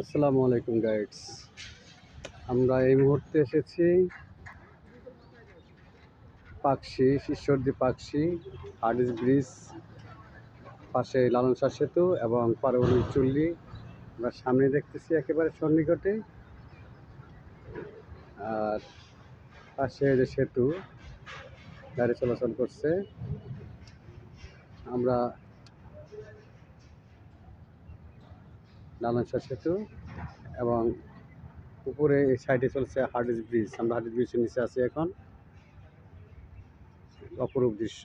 আসসালামু আলাইকুম গাইডস আমরা এই মুহূর্তে এসেছি পাকশি, ঈশ্বরদী পাকশি, হার্ডিস ব্রিজ, পাশে লালন শাহ সেতু এবং পারবণী চুল্লি। আমরা সামনে দেখতেছি একেবারে সন্নিকটে। আর পাশে যে সেতু, গাড়ি চলাচল করছে। আমরা লালন শাহ সেতু এবং উপরে এই সাইডে চলছে হার্ডিস ব্রিজ। আমরা হার্ডিস ব্রিজের নিচে আছি এখন। অপরূপ দৃশ্য।